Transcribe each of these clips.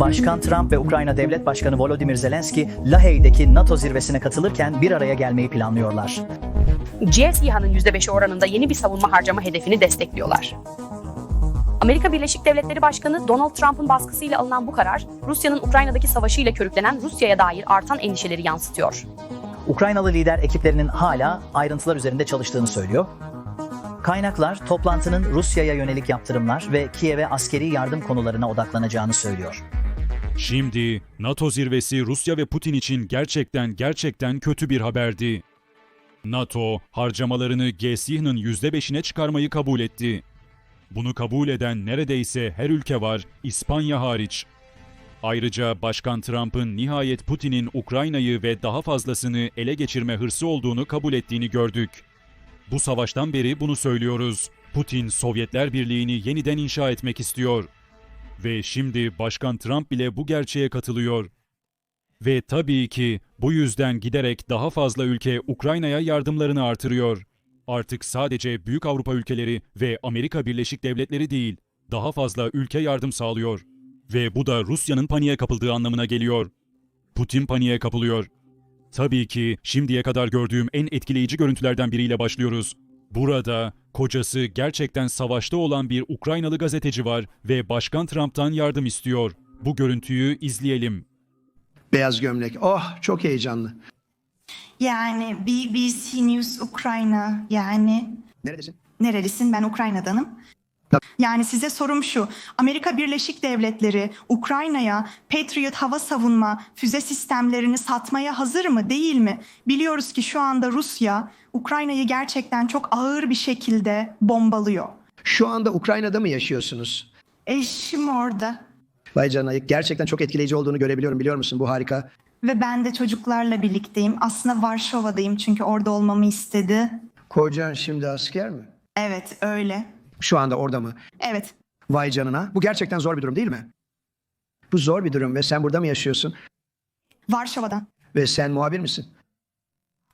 Başkan Trump ve Ukrayna Devlet Başkanı Volodymyr Zelenski, Lahey'deki NATO zirvesine katılırken bir araya gelmeyi planlıyorlar. GSİHA'nın %5'i oranında yeni bir savunma harcama hedefini destekliyorlar. Amerika Birleşik Devletleri Başkanı Donald Trump'ın baskısıyla alınan bu karar, Rusya'nın Ukrayna'daki savaşıyla körüklenen Rusya'ya dair artan endişeleri yansıtıyor. Ukraynalı lider ekiplerinin hala ayrıntılar üzerinde çalıştığını söylüyor. Kaynaklar toplantının Rusya'ya yönelik yaptırımlar ve Kiev'e askeri yardım konularına odaklanacağını söylüyor. Şimdi NATO zirvesi Rusya ve Putin için gerçekten gerçekten kötü bir haberdi. NATO harcamalarını GSİH'nin %5'ine çıkarmayı kabul etti. Bunu kabul eden neredeyse her ülke var, İspanya hariç. Ayrıca Başkan Trump'ın nihayet Putin'in Ukrayna'yı ve daha fazlasını ele geçirme hırsı olduğunu kabul ettiğini gördük. Bu savaştan beri bunu söylüyoruz. Putin Sovyetler Birliği'ni yeniden inşa etmek istiyor. Ve şimdi Başkan Trump bile bu gerçeğe katılıyor. Ve tabii ki bu yüzden giderek daha fazla ülke Ukrayna'ya yardımlarını artırıyor. Artık sadece büyük Avrupa ülkeleri ve Amerika Birleşik Devletleri değil, daha fazla ülke yardım sağlıyor. Ve bu da Rusya'nın paniğe kapıldığı anlamına geliyor. Putin paniğe kapılıyor. Tabii ki şimdiye kadar gördüğüm en etkileyici görüntülerden biriyle başlıyoruz. Burada kocası gerçekten savaşta olan bir Ukraynalı gazeteci var ve Başkan Trump'tan yardım istiyor. Bu görüntüyü izleyelim. Beyaz gömlek. Oh çok heyecanlı. Yani BBC News Ukrayna yani Neredesin? nerelisin? Ben Ukrayna'danım. Yani size sorum şu. Amerika Birleşik Devletleri Ukrayna'ya Patriot hava savunma füze sistemlerini satmaya hazır mı değil mi? Biliyoruz ki şu anda Rusya Ukrayna'yı gerçekten çok ağır bir şekilde bombalıyor. Şu anda Ukrayna'da mı yaşıyorsunuz? Eşim orada Vay canına gerçekten çok etkileyici olduğunu görebiliyorum biliyor musun? Bu harika. ve ben de çocuklarla birlikteyim. Aslında Varşova'dayım çünkü orada olmamı istedi. Kocan şimdi asker mi? Evet öyle. Şu anda orada mı? Evet Vay canına. Bu gerçekten zor bir durum değil mi? Bu zor bir durum ve sen burada mı yaşıyorsun? Varşova'dan. Ve sen muhabir misin?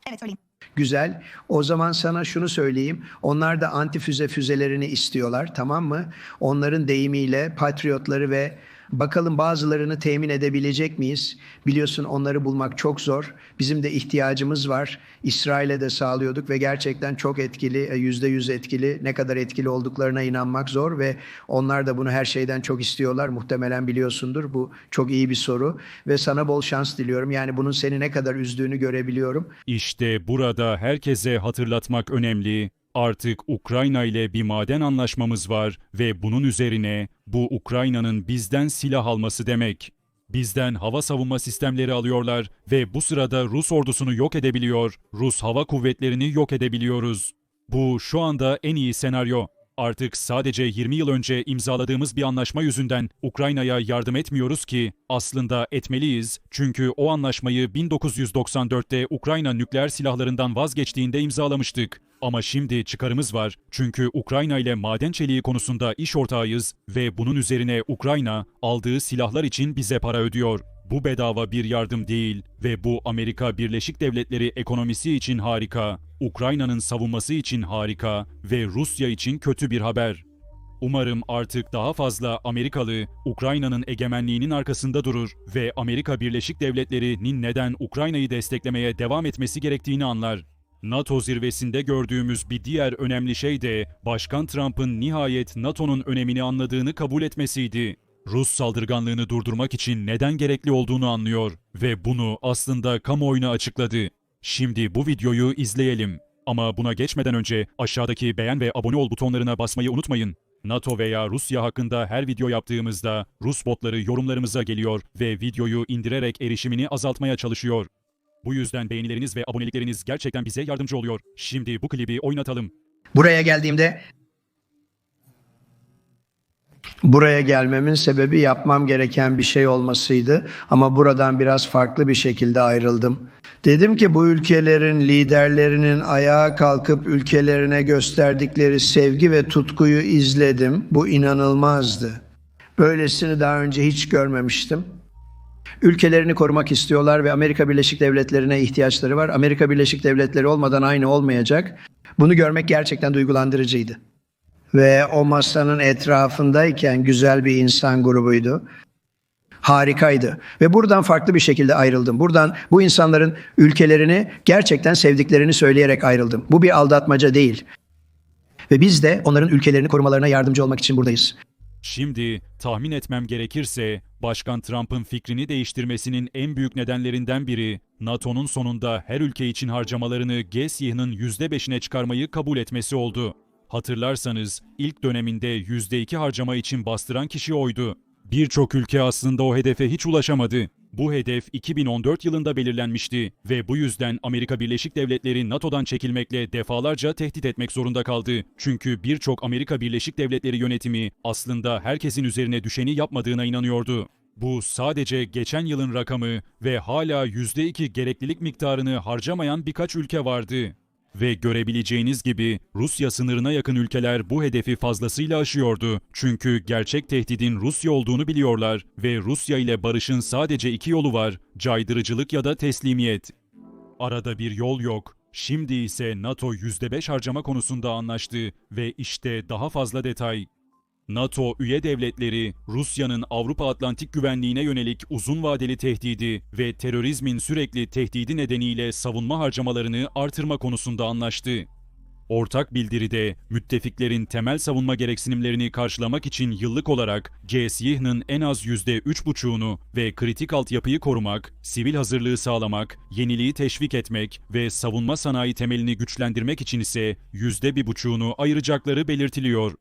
Evet öyleyim. Güzel. O zaman sana şunu söyleyeyim. Onlar da antifüze füzelerini istiyorlar, tamam mı? Onların deyimiyle patriotları ve bakalım bazılarını temin edebilecek miyiz? Biliyorsun onları bulmak çok zor. Bizim de ihtiyacımız var. İsrail'e de sağlıyorduk ve gerçekten çok etkili, e, yüzde yüz etkili. Ne kadar etkili olduklarına inanmak zor ve onlar da bunu her şeyden çok istiyorlar. Muhtemelen biliyorsundur. Bu çok iyi bir soru ve sana bol şans diliyorum. Yani bunun seni ne kadar üzdüğünü görebiliyorum. İşte burada herkese hatırlatmak önemli. Artık Ukrayna ile bir maden anlaşmamız var ve bunun üzerine bu Ukrayna'nın bizden silah alması demek. Bizden hava savunma sistemleri alıyorlar ve bu sırada Rus ordusunu yok edebiliyor, Rus hava kuvvetlerini yok edebiliyoruz. Bu şu anda en iyi senaryo. Artık sadece 20 yıl önce imzaladığımız bir anlaşma yüzünden Ukrayna'ya yardım etmiyoruz ki aslında etmeliyiz. Çünkü o anlaşmayı 1994'te Ukrayna nükleer silahlarından vazgeçtiğinde imzalamıştık. Ama şimdi çıkarımız var. Çünkü Ukrayna ile maden çeliği konusunda iş ortağıyız ve bunun üzerine Ukrayna aldığı silahlar için bize para ödüyor. Bu bedava bir yardım değil ve bu Amerika Birleşik Devletleri ekonomisi için harika, Ukrayna'nın savunması için harika ve Rusya için kötü bir haber. Umarım artık daha fazla Amerikalı Ukrayna'nın egemenliğinin arkasında durur ve Amerika Birleşik Devletleri'nin neden Ukrayna'yı desteklemeye devam etmesi gerektiğini anlar. NATO zirvesinde gördüğümüz bir diğer önemli şey de Başkan Trump'ın nihayet NATO'nun önemini anladığını kabul etmesiydi. Rus saldırganlığını durdurmak için neden gerekli olduğunu anlıyor ve bunu aslında kamuoyuna açıkladı. Şimdi bu videoyu izleyelim. Ama buna geçmeden önce aşağıdaki beğen ve abone ol butonlarına basmayı unutmayın. NATO veya Rusya hakkında her video yaptığımızda Rus botları yorumlarımıza geliyor ve videoyu indirerek erişimini azaltmaya çalışıyor. Bu yüzden beğenileriniz ve abonelikleriniz gerçekten bize yardımcı oluyor. Şimdi bu klibi oynatalım. Buraya geldiğimde Buraya gelmemin sebebi yapmam gereken bir şey olmasıydı ama buradan biraz farklı bir şekilde ayrıldım. Dedim ki bu ülkelerin liderlerinin ayağa kalkıp ülkelerine gösterdikleri sevgi ve tutkuyu izledim. Bu inanılmazdı. Böylesini daha önce hiç görmemiştim. Ülkelerini korumak istiyorlar ve Amerika Birleşik Devletleri'ne ihtiyaçları var. Amerika Birleşik Devletleri olmadan aynı olmayacak. Bunu görmek gerçekten duygulandırıcıydı. Ve o masanın etrafındayken güzel bir insan grubuydu. Harikaydı. Ve buradan farklı bir şekilde ayrıldım. Buradan bu insanların ülkelerini gerçekten sevdiklerini söyleyerek ayrıldım. Bu bir aldatmaca değil. Ve biz de onların ülkelerini korumalarına yardımcı olmak için buradayız. Şimdi tahmin etmem gerekirse Başkan Trump'ın fikrini değiştirmesinin en büyük nedenlerinden biri NATO'nun sonunda her ülke için harcamalarını GSYH'ın %5'ine çıkarmayı kabul etmesi oldu. Hatırlarsanız ilk döneminde %2 harcama için bastıran kişi oydu. Birçok ülke aslında o hedefe hiç ulaşamadı. Bu hedef 2014 yılında belirlenmişti ve bu yüzden Amerika Birleşik Devletleri NATO'dan çekilmekle defalarca tehdit etmek zorunda kaldı. Çünkü birçok Amerika Birleşik Devletleri yönetimi aslında herkesin üzerine düşeni yapmadığına inanıyordu. Bu sadece geçen yılın rakamı ve hala %2 gereklilik miktarını harcamayan birkaç ülke vardı. Ve görebileceğiniz gibi Rusya sınırına yakın ülkeler bu hedefi fazlasıyla aşıyordu. Çünkü gerçek tehdidin Rusya olduğunu biliyorlar ve Rusya ile barışın sadece iki yolu var, caydırıcılık ya da teslimiyet. Arada bir yol yok. Şimdi ise NATO %5 harcama konusunda anlaştı ve işte daha fazla detay. NATO üye devletleri Rusya'nın Avrupa Atlantik güvenliğine yönelik uzun vadeli tehdidi ve terörizmin sürekli tehdidi nedeniyle savunma harcamalarını artırma konusunda anlaştı. Ortak bildiride müttefiklerin temel savunma gereksinimlerini karşılamak için yıllık olarak GSYH'nın en az %3,5'unu ve kritik altyapıyı korumak, sivil hazırlığı sağlamak, yeniliği teşvik etmek ve savunma sanayi temelini güçlendirmek için ise %1,5'unu ayıracakları belirtiliyor.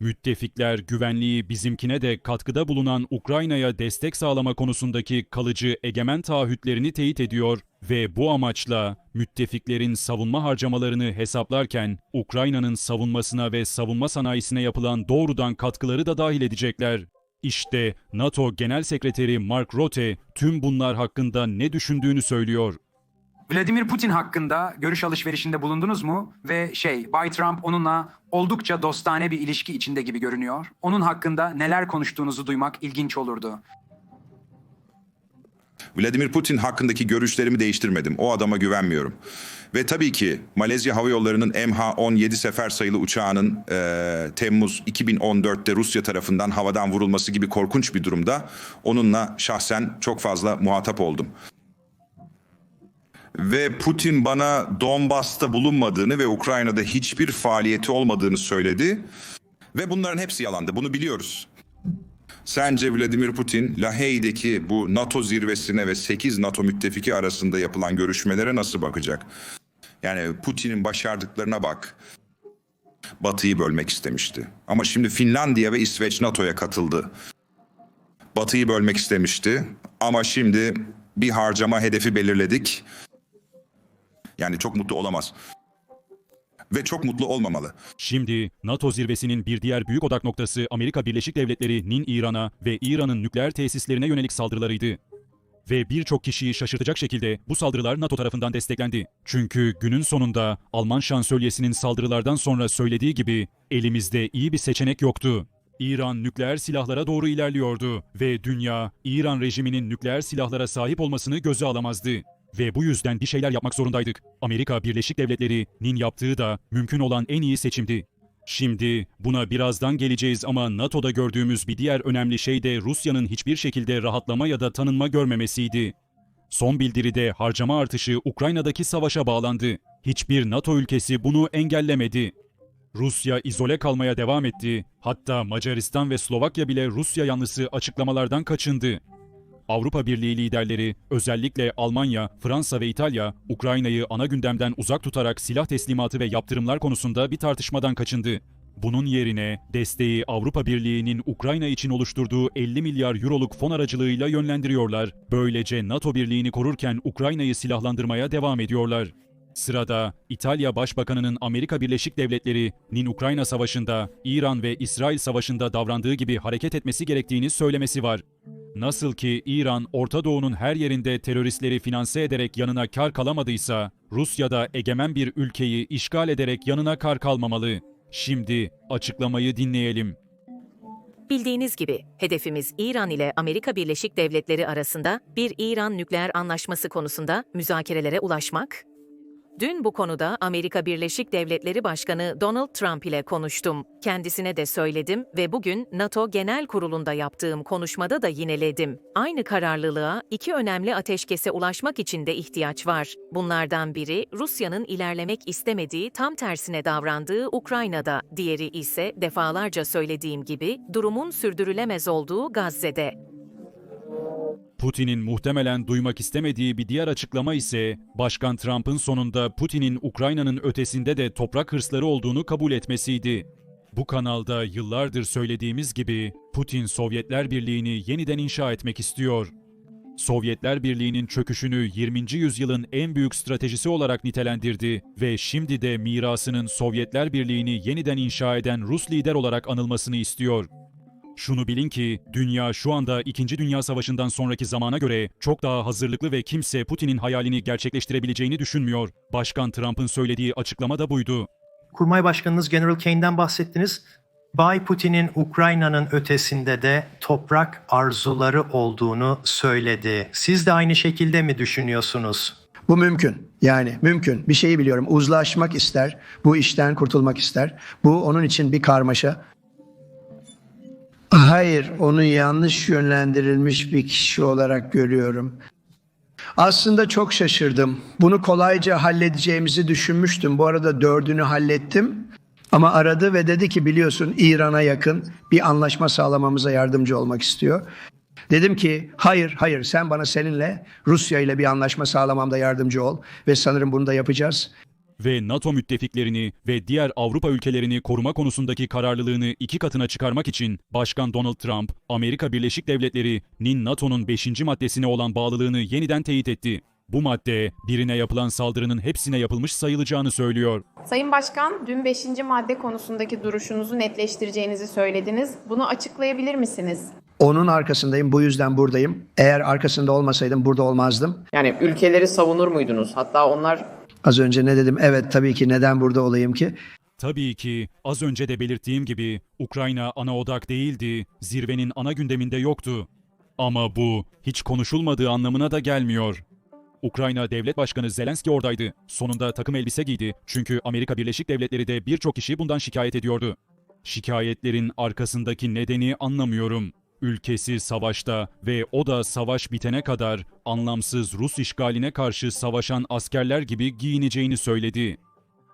Müttefikler güvenliği bizimkine de katkıda bulunan Ukrayna'ya destek sağlama konusundaki kalıcı egemen taahhütlerini teyit ediyor ve bu amaçla müttefiklerin savunma harcamalarını hesaplarken Ukrayna'nın savunmasına ve savunma sanayisine yapılan doğrudan katkıları da dahil edecekler. İşte NATO Genel Sekreteri Mark Rutte tüm bunlar hakkında ne düşündüğünü söylüyor. Vladimir Putin hakkında görüş alışverişinde bulundunuz mu? Ve şey, Bay Trump onunla oldukça dostane bir ilişki içinde gibi görünüyor. Onun hakkında neler konuştuğunuzu duymak ilginç olurdu. Vladimir Putin hakkındaki görüşlerimi değiştirmedim. O adama güvenmiyorum. Ve tabii ki Malezya Hava Yolları'nın MH-17 sefer sayılı uçağının eee, Temmuz 2014'te Rusya tarafından havadan vurulması gibi korkunç bir durumda onunla şahsen çok fazla muhatap oldum. Ve Putin bana Donbas'ta bulunmadığını ve Ukrayna'da hiçbir faaliyeti olmadığını söyledi. Ve bunların hepsi yalandı. Bunu biliyoruz. Sence Vladimir Putin Lahey'deki bu NATO zirvesine ve 8 NATO müttefiki arasında yapılan görüşmelere nasıl bakacak? Yani Putin'in başardıklarına bak. Batı'yı bölmek istemişti. Ama şimdi Finlandiya ve İsveç NATO'ya katıldı. Batı'yı bölmek istemişti. Ama şimdi bir harcama hedefi belirledik. Yani çok mutlu olamaz. Ve çok mutlu olmamalı. Şimdi NATO zirvesinin bir diğer büyük odak noktası Amerika Birleşik Devletleri'nin İran'a ve İran'ın nükleer tesislerine yönelik saldırılarıydı. Ve birçok kişiyi şaşırtacak şekilde bu saldırılar NATO tarafından desteklendi. Çünkü günün sonunda Alman şansölyesinin saldırılardan sonra söylediği gibi elimizde iyi bir seçenek yoktu. İran nükleer silahlara doğru ilerliyordu ve dünya İran rejiminin nükleer silahlara sahip olmasını göze alamazdı. Ve bu yüzden bir şeyler yapmak zorundaydık. Amerika Birleşik Devletleri'nin yaptığı da mümkün olan en iyi seçimdi. Şimdi buna birazdan geleceğiz ama NATO'da gördüğümüz bir diğer önemli şey de Rusya'nın hiçbir şekilde rahatlama ya da tanınma görmemesiydi. Son bildiride harcama artışı Ukrayna'daki savaşa bağlandı. Hiçbir NATO ülkesi bunu engellemedi. Rusya izole kalmaya devam etti. Hatta Macaristan ve Slovakya bile Rusya yanlısı açıklamalardan kaçındı. Avrupa Birliği liderleri, özellikle Almanya, Fransa ve İtalya, Ukrayna'yı ana gündemden uzak tutarak silah teslimatı ve yaptırımlar konusunda bir tartışmadan kaçındı. Bunun yerine desteği Avrupa Birliği'nin Ukrayna için oluşturduğu 50 milyar euroluk fon aracılığıyla yönlendiriyorlar. Böylece NATO birliğini korurken Ukrayna'yı silahlandırmaya devam ediyorlar. Sırada İtalya Başbakanı'nın Amerika Birleşik Devletleri'nin Ukrayna Savaşı'nda, İran ve İsrail Savaşı'nda davrandığı gibi hareket etmesi gerektiğini söylemesi var. Nasıl ki İran, Orta Doğu'nun her yerinde teröristleri finanse ederek yanına kar kalamadıysa, Rusya da egemen bir ülkeyi işgal ederek yanına kar kalmamalı. Şimdi açıklamayı dinleyelim. Bildiğiniz gibi hedefimiz İran ile Amerika Birleşik Devletleri arasında bir İran nükleer anlaşması konusunda müzakerelere ulaşmak Dün bu konuda Amerika Birleşik Devletleri Başkanı Donald Trump ile konuştum. Kendisine de söyledim ve bugün NATO Genel Kurulu'nda yaptığım konuşmada da yineledim. Aynı kararlılığa iki önemli ateşkese ulaşmak için de ihtiyaç var. Bunlardan biri Rusya'nın ilerlemek istemediği tam tersine davrandığı Ukrayna'da, diğeri ise defalarca söylediğim gibi durumun sürdürülemez olduğu Gazze'de. Putin'in muhtemelen duymak istemediği bir diğer açıklama ise Başkan Trump'ın sonunda Putin'in Ukrayna'nın ötesinde de toprak hırsları olduğunu kabul etmesiydi. Bu kanalda yıllardır söylediğimiz gibi Putin Sovyetler Birliği'ni yeniden inşa etmek istiyor. Sovyetler Birliği'nin çöküşünü 20. yüzyılın en büyük stratejisi olarak nitelendirdi ve şimdi de mirasının Sovyetler Birliği'ni yeniden inşa eden Rus lider olarak anılmasını istiyor. Şunu bilin ki dünya şu anda 2. Dünya Savaşı'ndan sonraki zamana göre çok daha hazırlıklı ve kimse Putin'in hayalini gerçekleştirebileceğini düşünmüyor. Başkan Trump'ın söylediği açıklama da buydu. Kurmay Başkanınız General Kane'den bahsettiniz. Bay Putin'in Ukrayna'nın ötesinde de toprak arzuları olduğunu söyledi. Siz de aynı şekilde mi düşünüyorsunuz? Bu mümkün. Yani mümkün. Bir şeyi biliyorum. Uzlaşmak ister. Bu işten kurtulmak ister. Bu onun için bir karmaşa. Hayır, onu yanlış yönlendirilmiş bir kişi olarak görüyorum. Aslında çok şaşırdım. Bunu kolayca halledeceğimizi düşünmüştüm. Bu arada dördünü hallettim. Ama aradı ve dedi ki biliyorsun İran'a yakın bir anlaşma sağlamamıza yardımcı olmak istiyor. Dedim ki hayır hayır sen bana seninle Rusya ile bir anlaşma sağlamamda yardımcı ol ve sanırım bunu da yapacağız. Ve NATO müttefiklerini ve diğer Avrupa ülkelerini koruma konusundaki kararlılığını iki katına çıkarmak için Başkan Donald Trump, Amerika Birleşik Devletleri'nin NATO'nun 5. maddesine olan bağlılığını yeniden teyit etti. Bu madde birine yapılan saldırının hepsine yapılmış sayılacağını söylüyor. Sayın Başkan, dün 5. madde konusundaki duruşunuzu netleştireceğinizi söylediniz. Bunu açıklayabilir misiniz? Onun arkasındayım bu yüzden buradayım. Eğer arkasında olmasaydım burada olmazdım. Yani ülkeleri savunur muydunuz? Hatta onlar Az önce ne dedim? Evet tabii ki neden burada olayım ki? Tabii ki az önce de belirttiğim gibi Ukrayna ana odak değildi, zirvenin ana gündeminde yoktu. Ama bu hiç konuşulmadığı anlamına da gelmiyor. Ukrayna Devlet Başkanı Zelenski oradaydı. Sonunda takım elbise giydi. Çünkü Amerika Birleşik Devletleri de birçok kişi bundan şikayet ediyordu. Şikayetlerin arkasındaki nedeni anlamıyorum. Ülkesi savaşta ve o da savaş bitene kadar anlamsız Rus işgaline karşı savaşan askerler gibi giyineceğini söyledi.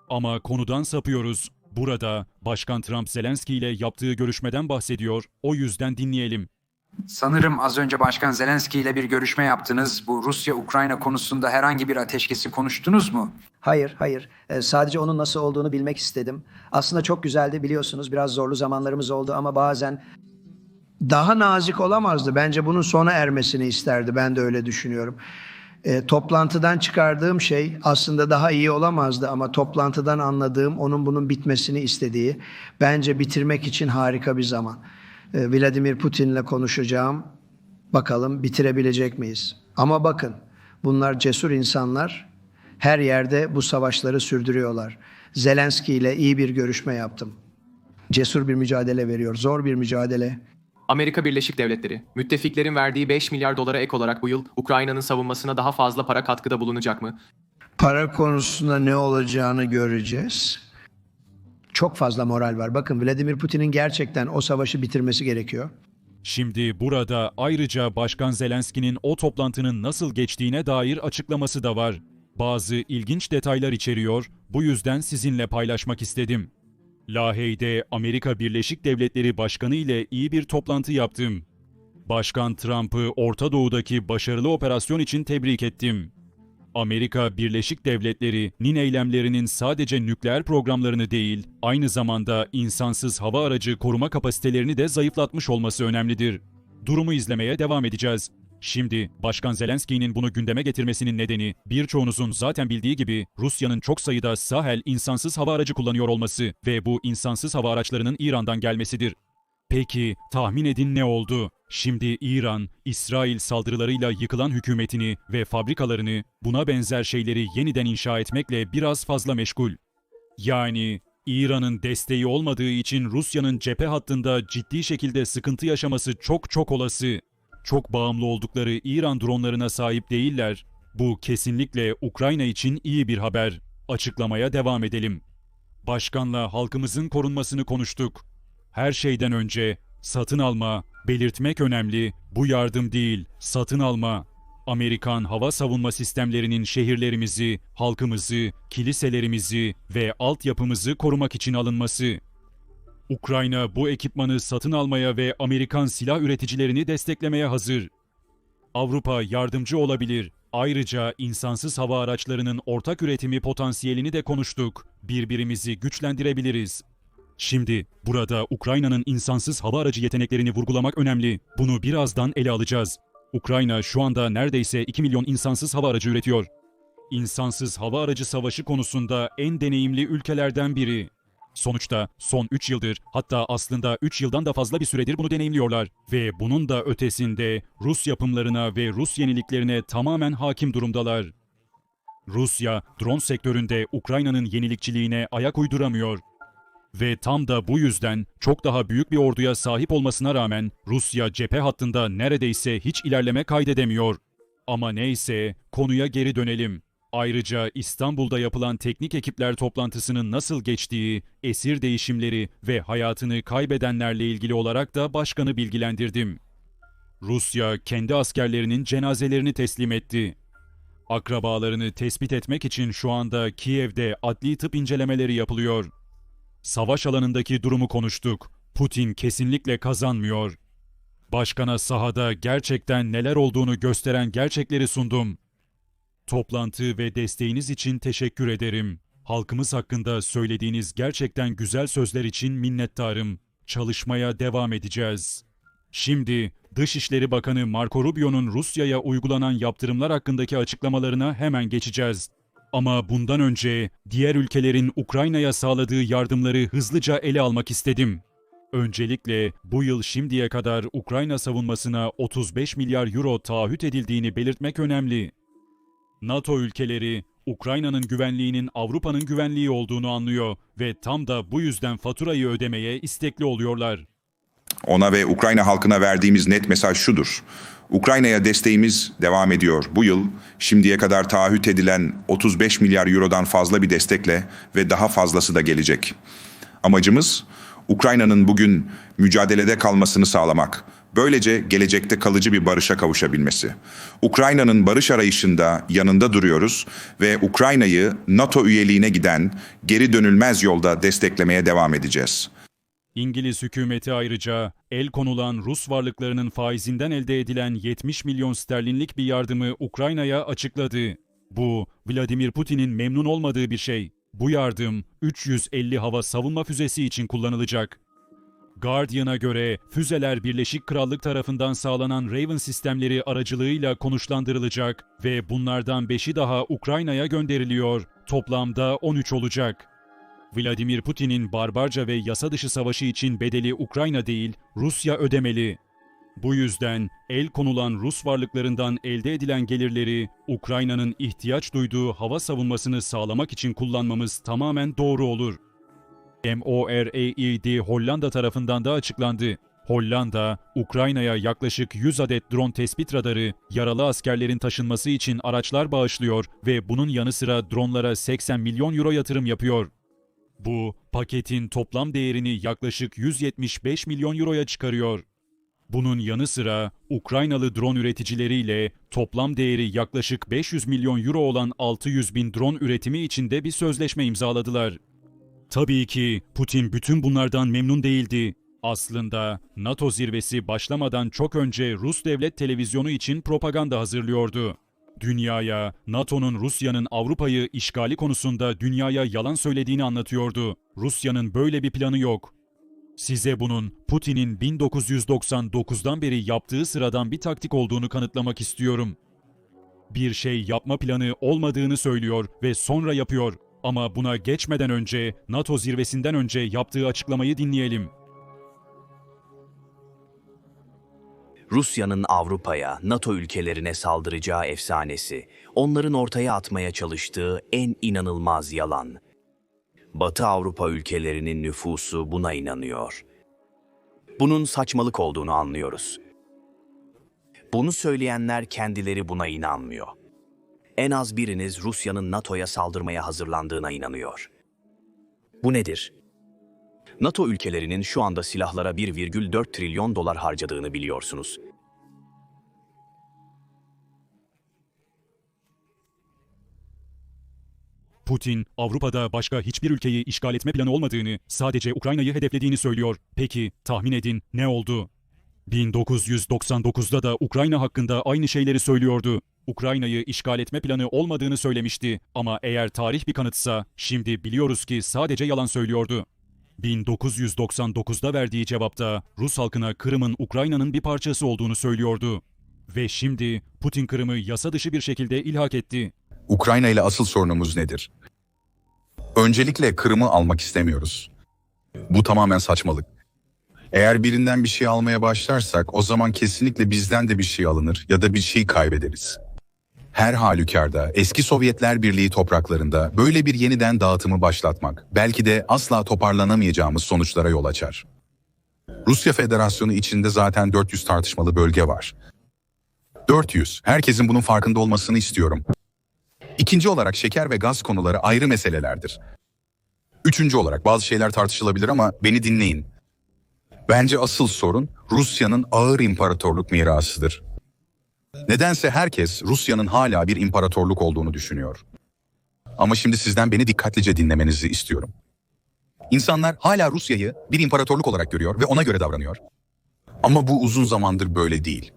Ama konudan sapıyoruz. Burada Başkan Trump Zelenski ile yaptığı görüşmeden bahsediyor. O yüzden dinleyelim. Sanırım az önce Başkan Zelenski ile bir görüşme yaptınız. Bu Rusya-Ukrayna konusunda herhangi bir ateşkesi konuştunuz mu? Hayır, hayır. Ee, sadece onun nasıl olduğunu bilmek istedim. Aslında çok güzeldi biliyorsunuz. Biraz zorlu zamanlarımız oldu ama bazen daha nazik olamazdı. Bence bunun sona ermesini isterdi. Ben de öyle düşünüyorum. E, toplantıdan çıkardığım şey aslında daha iyi olamazdı ama toplantıdan anladığım onun bunun bitmesini istediği bence bitirmek için harika bir zaman. E, Vladimir Putin'le konuşacağım. Bakalım bitirebilecek miyiz? Ama bakın bunlar cesur insanlar. Her yerde bu savaşları sürdürüyorlar. Zelenski ile iyi bir görüşme yaptım. Cesur bir mücadele veriyor. Zor bir mücadele. Amerika Birleşik Devletleri, müttefiklerin verdiği 5 milyar dolara ek olarak bu yıl Ukrayna'nın savunmasına daha fazla para katkıda bulunacak mı? Para konusunda ne olacağını göreceğiz. Çok fazla moral var. Bakın Vladimir Putin'in gerçekten o savaşı bitirmesi gerekiyor. Şimdi burada ayrıca Başkan Zelenski'nin o toplantının nasıl geçtiğine dair açıklaması da var. Bazı ilginç detaylar içeriyor, bu yüzden sizinle paylaşmak istedim. Lahey'de Amerika Birleşik Devletleri Başkanı ile iyi bir toplantı yaptım. Başkan Trump'ı Orta Doğu'daki başarılı operasyon için tebrik ettim. Amerika Birleşik Devletleri'nin eylemlerinin sadece nükleer programlarını değil, aynı zamanda insansız hava aracı koruma kapasitelerini de zayıflatmış olması önemlidir. Durumu izlemeye devam edeceğiz. Şimdi Başkan Zelenski'nin bunu gündeme getirmesinin nedeni birçoğunuzun zaten bildiği gibi Rusya'nın çok sayıda Sahel insansız hava aracı kullanıyor olması ve bu insansız hava araçlarının İran'dan gelmesidir. Peki tahmin edin ne oldu? Şimdi İran, İsrail saldırılarıyla yıkılan hükümetini ve fabrikalarını buna benzer şeyleri yeniden inşa etmekle biraz fazla meşgul. Yani İran'ın desteği olmadığı için Rusya'nın cephe hattında ciddi şekilde sıkıntı yaşaması çok çok olası. Çok bağımlı oldukları İran dronlarına sahip değiller. Bu kesinlikle Ukrayna için iyi bir haber. Açıklamaya devam edelim. Başkanla halkımızın korunmasını konuştuk. Her şeyden önce satın alma, belirtmek önemli, bu yardım değil, satın alma. Amerikan hava savunma sistemlerinin şehirlerimizi, halkımızı, kiliselerimizi ve altyapımızı korumak için alınması. Ukrayna bu ekipmanı satın almaya ve Amerikan silah üreticilerini desteklemeye hazır. Avrupa yardımcı olabilir. Ayrıca insansız hava araçlarının ortak üretimi potansiyelini de konuştuk. Birbirimizi güçlendirebiliriz. Şimdi burada Ukrayna'nın insansız hava aracı yeteneklerini vurgulamak önemli. Bunu birazdan ele alacağız. Ukrayna şu anda neredeyse 2 milyon insansız hava aracı üretiyor. İnsansız hava aracı savaşı konusunda en deneyimli ülkelerden biri. Sonuçta son 3 yıldır hatta aslında 3 yıldan da fazla bir süredir bunu deneyimliyorlar ve bunun da ötesinde Rus yapımlarına ve Rus yeniliklerine tamamen hakim durumdalar. Rusya drone sektöründe Ukrayna'nın yenilikçiliğine ayak uyduramıyor. Ve tam da bu yüzden çok daha büyük bir orduya sahip olmasına rağmen Rusya cephe hattında neredeyse hiç ilerleme kaydedemiyor. Ama neyse konuya geri dönelim. Ayrıca İstanbul'da yapılan teknik ekipler toplantısının nasıl geçtiği, esir değişimleri ve hayatını kaybedenlerle ilgili olarak da başkanı bilgilendirdim. Rusya kendi askerlerinin cenazelerini teslim etti. Akrabalarını tespit etmek için şu anda Kiev'de adli tıp incelemeleri yapılıyor. Savaş alanındaki durumu konuştuk. Putin kesinlikle kazanmıyor. Başkana sahada gerçekten neler olduğunu gösteren gerçekleri sundum. Toplantı ve desteğiniz için teşekkür ederim. Halkımız hakkında söylediğiniz gerçekten güzel sözler için minnettarım. Çalışmaya devam edeceğiz. Şimdi Dışişleri Bakanı Marco Rubio'nun Rusya'ya uygulanan yaptırımlar hakkındaki açıklamalarına hemen geçeceğiz. Ama bundan önce diğer ülkelerin Ukrayna'ya sağladığı yardımları hızlıca ele almak istedim. Öncelikle bu yıl şimdiye kadar Ukrayna savunmasına 35 milyar euro taahhüt edildiğini belirtmek önemli. NATO ülkeleri Ukrayna'nın güvenliğinin Avrupa'nın güvenliği olduğunu anlıyor ve tam da bu yüzden faturayı ödemeye istekli oluyorlar. Ona ve Ukrayna halkına verdiğimiz net mesaj şudur. Ukrayna'ya desteğimiz devam ediyor. Bu yıl şimdiye kadar taahhüt edilen 35 milyar eurodan fazla bir destekle ve daha fazlası da gelecek. Amacımız Ukrayna'nın bugün mücadelede kalmasını sağlamak. Böylece gelecekte kalıcı bir barışa kavuşabilmesi. Ukrayna'nın barış arayışında yanında duruyoruz ve Ukrayna'yı NATO üyeliğine giden geri dönülmez yolda desteklemeye devam edeceğiz. İngiliz hükümeti ayrıca el konulan Rus varlıklarının faizinden elde edilen 70 milyon sterlinlik bir yardımı Ukrayna'ya açıkladı. Bu, Vladimir Putin'in memnun olmadığı bir şey. Bu yardım 350 hava savunma füzesi için kullanılacak. Guardian'a göre füzeler Birleşik Krallık tarafından sağlanan Raven sistemleri aracılığıyla konuşlandırılacak ve bunlardan 5'i daha Ukrayna'ya gönderiliyor. Toplamda 13 olacak. Vladimir Putin'in barbarca ve yasa dışı savaşı için bedeli Ukrayna değil, Rusya ödemeli. Bu yüzden el konulan Rus varlıklarından elde edilen gelirleri Ukrayna'nın ihtiyaç duyduğu hava savunmasını sağlamak için kullanmamız tamamen doğru olur. MORAED Hollanda tarafından da açıklandı. Hollanda, Ukrayna'ya yaklaşık 100 adet drone tespit radarı, yaralı askerlerin taşınması için araçlar bağışlıyor ve bunun yanı sıra dronlara 80 milyon euro yatırım yapıyor. Bu, paketin toplam değerini yaklaşık 175 milyon euroya çıkarıyor. Bunun yanı sıra Ukraynalı drone üreticileriyle toplam değeri yaklaşık 500 milyon euro olan 600 bin drone üretimi için de bir sözleşme imzaladılar. Tabii ki Putin bütün bunlardan memnun değildi. Aslında NATO zirvesi başlamadan çok önce Rus devlet televizyonu için propaganda hazırlıyordu. Dünyaya, NATO'nun Rusya'nın Avrupa'yı işgali konusunda dünyaya yalan söylediğini anlatıyordu. Rusya'nın böyle bir planı yok. Size bunun Putin'in 1999'dan beri yaptığı sıradan bir taktik olduğunu kanıtlamak istiyorum. Bir şey yapma planı olmadığını söylüyor ve sonra yapıyor. Ama buna geçmeden önce NATO zirvesinden önce yaptığı açıklamayı dinleyelim. Rusya'nın Avrupa'ya, NATO ülkelerine saldıracağı efsanesi, onların ortaya atmaya çalıştığı en inanılmaz yalan. Batı Avrupa ülkelerinin nüfusu buna inanıyor. Bunun saçmalık olduğunu anlıyoruz. Bunu söyleyenler kendileri buna inanmıyor. En az biriniz Rusya'nın NATO'ya saldırmaya hazırlandığına inanıyor. Bu nedir? NATO ülkelerinin şu anda silahlara 1,4 trilyon dolar harcadığını biliyorsunuz. Putin, Avrupa'da başka hiçbir ülkeyi işgal etme planı olmadığını, sadece Ukrayna'yı hedeflediğini söylüyor. Peki, tahmin edin ne oldu? 1999'da da Ukrayna hakkında aynı şeyleri söylüyordu. Ukrayna'yı işgal etme planı olmadığını söylemişti ama eğer tarih bir kanıtsa şimdi biliyoruz ki sadece yalan söylüyordu. 1999'da verdiği cevapta Rus halkına Kırım'ın Ukrayna'nın bir parçası olduğunu söylüyordu. Ve şimdi Putin Kırım'ı yasa dışı bir şekilde ilhak etti. Ukrayna ile asıl sorunumuz nedir? Öncelikle Kırım'ı almak istemiyoruz. Bu tamamen saçmalık. Eğer birinden bir şey almaya başlarsak o zaman kesinlikle bizden de bir şey alınır ya da bir şey kaybederiz. Her halükarda eski Sovyetler Birliği topraklarında böyle bir yeniden dağıtımı başlatmak belki de asla toparlanamayacağımız sonuçlara yol açar. Rusya Federasyonu içinde zaten 400 tartışmalı bölge var. 400. Herkesin bunun farkında olmasını istiyorum. İkinci olarak şeker ve gaz konuları ayrı meselelerdir. Üçüncü olarak bazı şeyler tartışılabilir ama beni dinleyin. Bence asıl sorun Rusya'nın ağır imparatorluk mirasıdır. Nedense herkes Rusya'nın hala bir imparatorluk olduğunu düşünüyor. Ama şimdi sizden beni dikkatlice dinlemenizi istiyorum. İnsanlar hala Rusya'yı bir imparatorluk olarak görüyor ve ona göre davranıyor. Ama bu uzun zamandır böyle değil.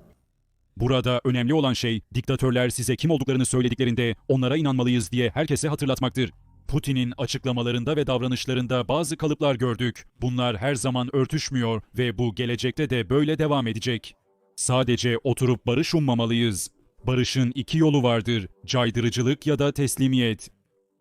Burada önemli olan şey diktatörler size kim olduklarını söylediklerinde onlara inanmalıyız diye herkese hatırlatmaktır. Putin'in açıklamalarında ve davranışlarında bazı kalıplar gördük. Bunlar her zaman örtüşmüyor ve bu gelecekte de böyle devam edecek. Sadece oturup barış ummamalıyız. Barışın iki yolu vardır. Caydırıcılık ya da teslimiyet.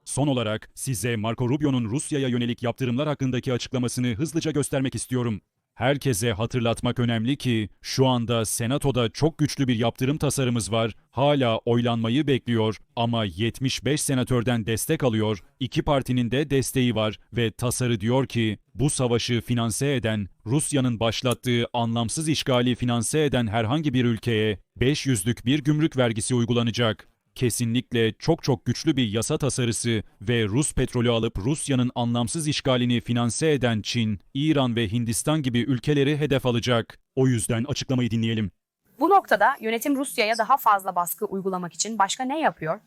Son olarak size Marco Rubio'nun Rusya'ya yönelik yaptırımlar hakkındaki açıklamasını hızlıca göstermek istiyorum. Herkese hatırlatmak önemli ki şu anda Senato'da çok güçlü bir yaptırım tasarımız var. Hala oylanmayı bekliyor ama 75 senatörden destek alıyor. İki partinin de desteği var ve tasarı diyor ki bu savaşı finanse eden, Rusya'nın başlattığı anlamsız işgali finanse eden herhangi bir ülkeye 500'lük bir gümrük vergisi uygulanacak kesinlikle çok çok güçlü bir yasa tasarısı ve Rus petrolü alıp Rusya'nın anlamsız işgalini finanse eden Çin, İran ve Hindistan gibi ülkeleri hedef alacak. O yüzden açıklamayı dinleyelim. Bu noktada yönetim Rusya'ya daha fazla baskı uygulamak için başka ne yapıyor?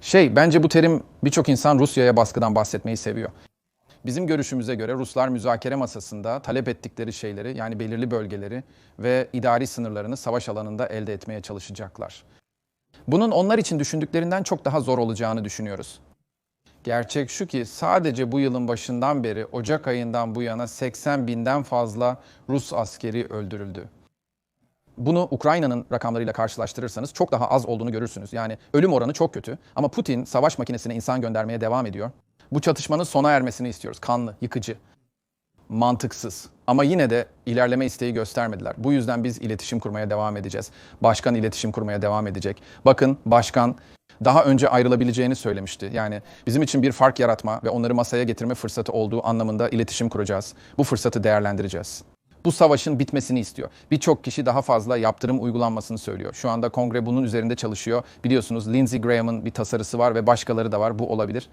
Şey, bence bu terim birçok insan Rusya'ya baskıdan bahsetmeyi seviyor. Bizim görüşümüze göre Ruslar müzakere masasında talep ettikleri şeyleri yani belirli bölgeleri ve idari sınırlarını savaş alanında elde etmeye çalışacaklar. Bunun onlar için düşündüklerinden çok daha zor olacağını düşünüyoruz. Gerçek şu ki sadece bu yılın başından beri Ocak ayından bu yana 80 binden fazla Rus askeri öldürüldü. Bunu Ukrayna'nın rakamlarıyla karşılaştırırsanız çok daha az olduğunu görürsünüz. Yani ölüm oranı çok kötü ama Putin savaş makinesine insan göndermeye devam ediyor. Bu çatışmanın sona ermesini istiyoruz. Kanlı, yıkıcı, mantıksız. Ama yine de ilerleme isteği göstermediler. Bu yüzden biz iletişim kurmaya devam edeceğiz. Başkan iletişim kurmaya devam edecek. Bakın başkan daha önce ayrılabileceğini söylemişti. Yani bizim için bir fark yaratma ve onları masaya getirme fırsatı olduğu anlamında iletişim kuracağız. Bu fırsatı değerlendireceğiz. Bu savaşın bitmesini istiyor. Birçok kişi daha fazla yaptırım uygulanmasını söylüyor. Şu anda kongre bunun üzerinde çalışıyor. Biliyorsunuz Lindsey Graham'ın bir tasarısı var ve başkaları da var. Bu olabilir.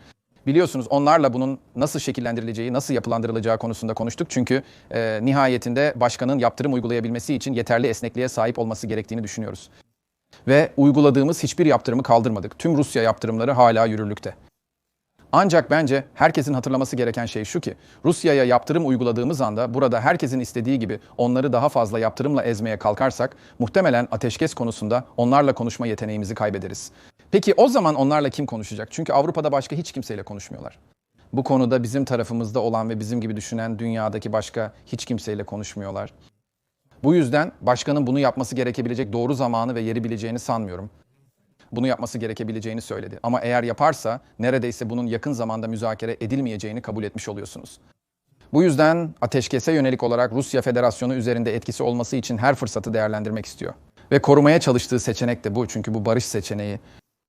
Biliyorsunuz onlarla bunun nasıl şekillendirileceği, nasıl yapılandırılacağı konusunda konuştuk. Çünkü e, nihayetinde başkanın yaptırım uygulayabilmesi için yeterli esnekliğe sahip olması gerektiğini düşünüyoruz. Ve uyguladığımız hiçbir yaptırımı kaldırmadık. Tüm Rusya yaptırımları hala yürürlükte. Ancak bence herkesin hatırlaması gereken şey şu ki Rusya'ya yaptırım uyguladığımız anda burada herkesin istediği gibi onları daha fazla yaptırımla ezmeye kalkarsak muhtemelen ateşkes konusunda onlarla konuşma yeteneğimizi kaybederiz. Peki o zaman onlarla kim konuşacak? Çünkü Avrupa'da başka hiç kimseyle konuşmuyorlar. Bu konuda bizim tarafımızda olan ve bizim gibi düşünen dünyadaki başka hiç kimseyle konuşmuyorlar. Bu yüzden başkanın bunu yapması gerekebilecek doğru zamanı ve yeri bileceğini sanmıyorum. Bunu yapması gerekebileceğini söyledi. Ama eğer yaparsa neredeyse bunun yakın zamanda müzakere edilmeyeceğini kabul etmiş oluyorsunuz. Bu yüzden ateşkese yönelik olarak Rusya Federasyonu üzerinde etkisi olması için her fırsatı değerlendirmek istiyor. Ve korumaya çalıştığı seçenek de bu. Çünkü bu barış seçeneği